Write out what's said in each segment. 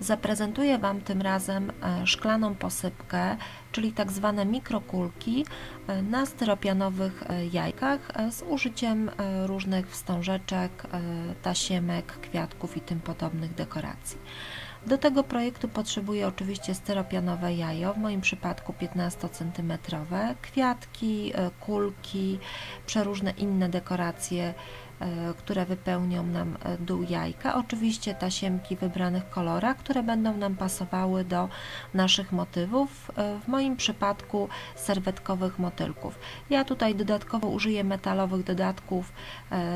Zaprezentuję Wam tym razem e, szklaną posypkę, czyli tak zwane mikrokulki e, na styropianowych e, jajkach z użyciem różnych wstążeczek, tasiemek, kwiatków i tym podobnych dekoracji. Do tego projektu potrzebuję oczywiście styropianowe jajo, w moim przypadku 15 cm, kwiatki, kulki, przeróżne inne dekoracje które wypełnią nam e, dół jajka. Oczywiście tasiemki w wybranych kolorach, które będą nam pasowały do naszych motywów, e, w moim przypadku serwetkowych motylków. Ja tutaj dodatkowo użyję metalowych dodatków,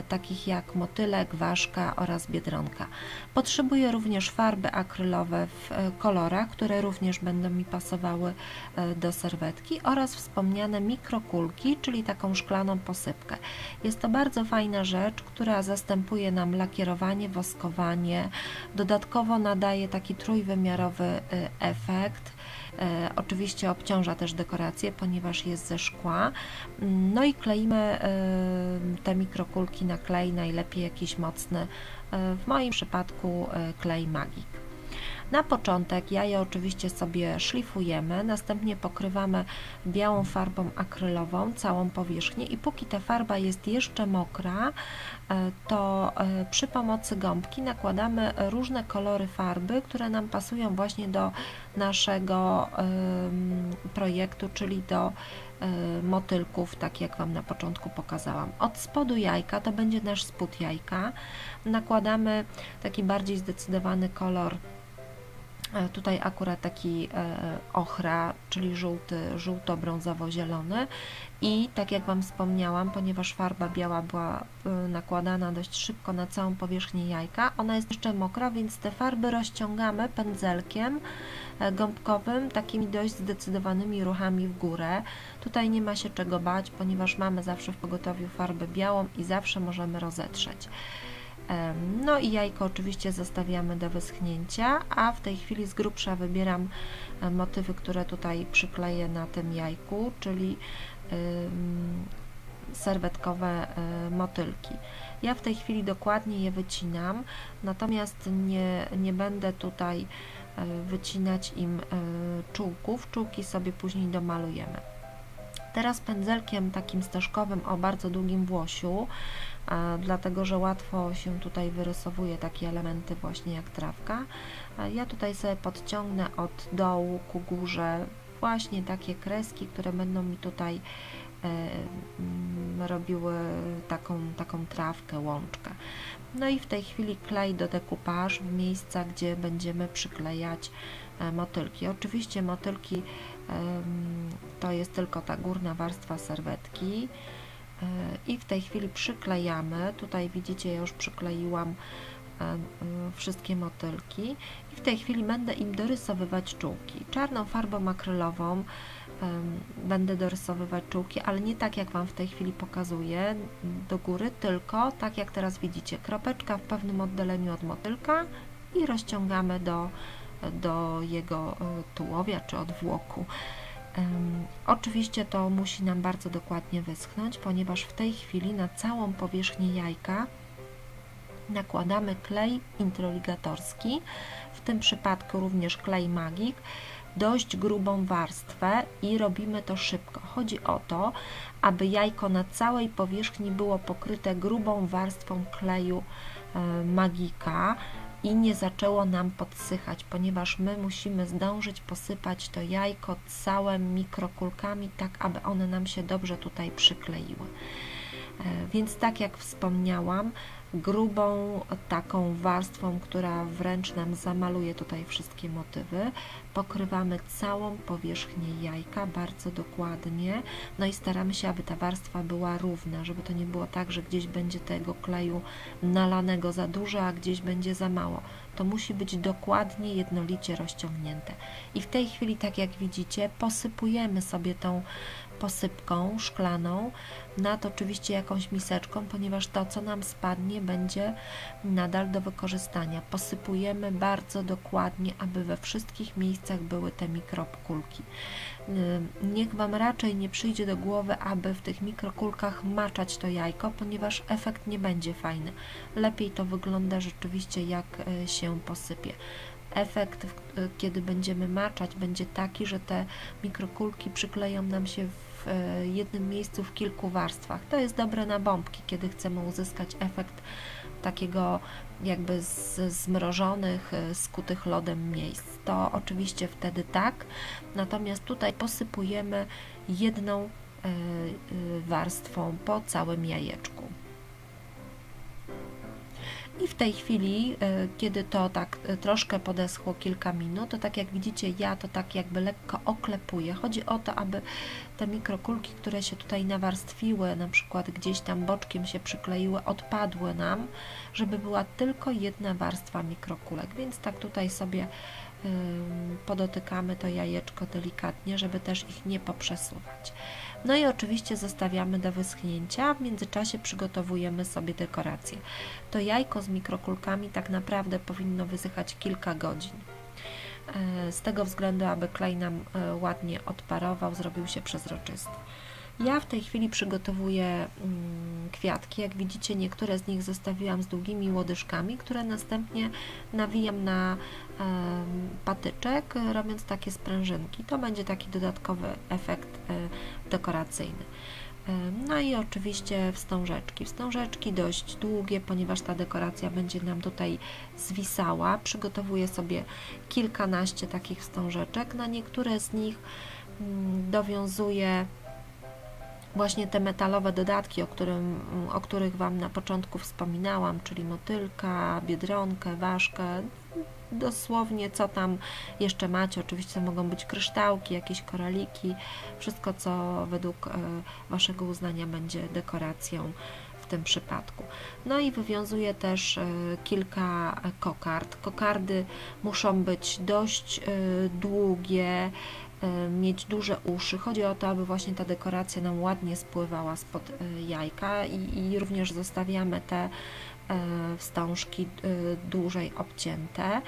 takich jak motylek, ważka oraz biedronka. Potrzebuję również farby akrylowe w kolorach, które również będą mi pasowały do serwetki oraz wspomniane mikrokulki, czyli taką szklaną posypkę. Jest to bardzo fajna rzecz, rzecz, która zastępuje nam lakierowanie, woskowanie. Dodatkowo nadaje taki trójwymiarowy y, efekt. E, oczywiście obciąża też dekorację, ponieważ jest ze szkła. No i kleimy y, te mikrokulki na klej, najlepiej jakiś mocny, y, w moim przypadku klej Magik. Na początek jaje oczywiście sobie szlifujemy, następnie pokrywamy białą farbą akrylową całą powierzchnię i póki ta farba jest jeszcze mokra, e, to e, przy pomocy gąbki nakładamy różne kolory farby, które nam pasują właśnie do naszego projektu, czyli do e, motylków, tak jak Wam na początku pokazałam. Od spodu jajka, to będzie nasz spód jajka, nakładamy taki bardziej zdecydowany kolor tutaj akurat taki e, ochra, czyli żółty, żółto-brązowo-zielony i tak jak Wam wspomniałam, ponieważ farba biała była e, nakładana dość szybko na całą powierzchnię jajka, ona jest jeszcze mokra, więc te farby rozciągamy pędzelkiem gąbkowym, takimi dość zdecydowanymi ruchami w górę. Tutaj nie ma się czego bać, ponieważ mamy zawsze w pogotowiu farbę białą i zawsze możemy rozetrzeć. No i jajko oczywiście zostawiamy do wyschnięcia, a w tej chwili z grubsza wybieram motywy, które tutaj przykleję na tym jajku, czyli serwetkowe e, motylki. Ja w tej chwili dokładnie je wycinam, natomiast nie, nie będę tutaj e, wycinać im e, czułków, czułki sobie później domalujemy. Teraz pędzelkiem takim staszkowym o bardzo długim włosiu dlatego że łatwo się tutaj wyrysowuje takie elementy właśnie jak trawka. Ja tutaj sobie podciągnę od dołu ku górze właśnie takie kreski, które będą mi tutaj e, mm, robiły taką, taką trawkę, łączkę. No i w tej chwili klej do dekupaż w miejsca, gdzie będziemy przyklejać e, motylki. Oczywiście motylki to jest tylko ta górna warstwa serwetki i w tej chwili przyklejamy. Tutaj widzicie, ja już przykleiłam e, e, wszystkie motylki i w tej chwili będę im dorysowywać czułki. Czarną farbą akrylową będę dorysowywać czułki, ale nie tak jak Wam w tej chwili pokazuję do góry, tylko tak jak teraz widzicie, kropeczka w pewnym oddaleniu od motylka i rozciągamy do, do jego e, tułowia czy odwłoku. Oczywiście to musi nam bardzo dokładnie wyschnąć, ponieważ w tej chwili na całą powierzchnię jajka nakładamy klej introligatorski, w tym przypadku również klej magik, dość grubą warstwę i robimy to szybko. Chodzi o to, aby jajko na całej powierzchni było pokryte grubą warstwą kleju e, magika, i nie zaczęło nam podsychać, ponieważ my musimy zdążyć posypać to jajko całym mikrokulkami, tak aby one nam się dobrze tutaj przykleiły. E, więc tak jak wspomniałam, grubą taką warstwą, która wręcz nam zamaluje tutaj wszystkie motywy. Pokrywamy całą powierzchnię jajka bardzo dokładnie, no i staramy się, aby ta warstwa była równa, żeby to nie było tak, że gdzieś będzie tego kleju nalanego za dużo, a gdzieś będzie za mało. To musi być dokładnie, jednolicie rozciągnięte. I w tej chwili, tak jak widzicie, posypujemy sobie tą posypką szklaną, nad oczywiście jakąś miseczką, ponieważ to, co nam spadnie, będzie nadal do wykorzystania. Posypujemy bardzo dokładnie, aby we wszystkich miejscach były te mikrokulki. Niech Wam raczej nie przyjdzie do głowy, aby w tych mikrokulkach maczać to jajko, ponieważ efekt nie będzie fajny. Lepiej to wygląda rzeczywiście, jak e, się posypie. Efekt, kiedy będziemy maczać, będzie taki, że te mikrokulki przykleją nam się w jednym miejscu w kilku warstwach. To jest dobre na bombki, kiedy chcemy uzyskać efekt takiego jakby z zmrożonych, skutych lodem miejsc. To oczywiście wtedy tak, natomiast tutaj posypujemy jedną warstwą po całym jajeczku. I w tej chwili, e, kiedy to tak e, troszkę podeschło kilka minut, to tak jak widzicie, ja to tak jakby lekko oklepuję. Chodzi o to, aby te mikrokulki, które się tutaj nawarstwiły, na przykład gdzieś tam boczkiem się przykleiły, odpadły nam, żeby była tylko jedna warstwa mikrokulek. Więc tak tutaj sobie podotykamy to jajeczko delikatnie, żeby też ich nie poprzesuwać. No i oczywiście zostawiamy do wyschnięcia, w międzyczasie przygotowujemy sobie dekorację. To jajko z mikrokulkami tak naprawdę powinno wysychać kilka godzin. E, z tego względu, aby klej nam e, ładnie odparował, zrobił się przezroczysty. Ja w tej chwili przygotowuję mm, kwiatki. Jak widzicie, niektóre z nich zostawiłam z długimi łodyżkami, które następnie nawijam na patyczek, robiąc takie sprężynki. To będzie taki dodatkowy efekt e, dekoracyjny. No i oczywiście wstążeczki. Wstążeczki dość długie, ponieważ ta dekoracja będzie nam tutaj zwisała. Przygotowuję sobie kilkanaście takich wstążeczek. Na niektóre z nich mm, dowiązuję właśnie te metalowe dodatki, o, którym, o których Wam na początku wspominałam, czyli motylka, biedronkę, ważkę, dosłownie co tam jeszcze macie. Oczywiście mogą być kryształki, jakieś koraliki, wszystko co według e, Waszego uznania będzie dekoracją w tym przypadku. No i wywiązuję też e, kilka kokard. Kokardy muszą być dość e, długie, mieć duże uszy. Chodzi o to, aby właśnie ta dekoracja nam ładnie spływała spod jajka i, i również zostawiamy te E, wstążki e, dłużej obcięte.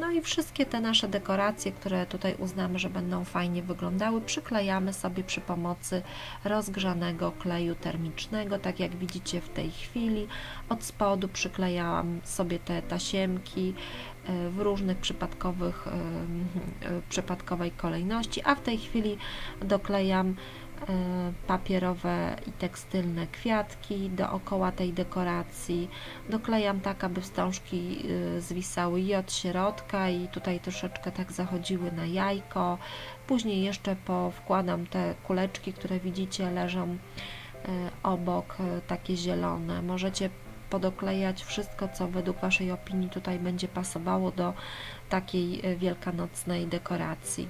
No i wszystkie te nasze dekoracje, które tutaj uznamy, że będą fajnie wyglądały, przyklejamy sobie przy pomocy rozgrzanego kleju termicznego, tak jak widzicie w tej chwili. Od spodu przyklejałam sobie te tasiemki e, w różnych przypadkowych, przypadkowej kolejności, a w tej chwili doklejam E, papierowe i tekstylne kwiatki dookoła tej dekoracji. Doklejam tak, aby wstążki e, zwisały i od środka i tutaj troszeczkę tak zachodziły na jajko. Później jeszcze powkładam te kuleczki, które widzicie leżą e, obok, takie zielone. Możecie podoklejać wszystko, co według Waszej opinii tutaj będzie pasowało do takiej wielkanocnej dekoracji.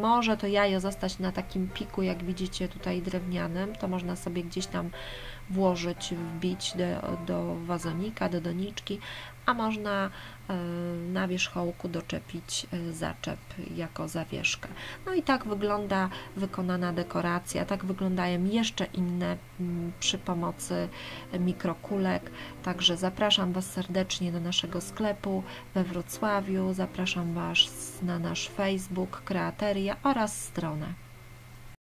Może to jajo zostać na takim piku, jak widzicie tutaj drewnianym, to można sobie gdzieś tam włożyć, wbić do, do wazonika, do doniczki, a można e, na wierzchołku doczepić e, zaczep jako zawieszkę. No i tak wygląda wykonana dekoracja, tak wyglądają jeszcze inne mm, przy pomocy mikrokulek, także zapraszam Was serdecznie do naszego sklepu we Wrocławiu, zapraszam Was na nasz Facebook Kreateria oraz stronę.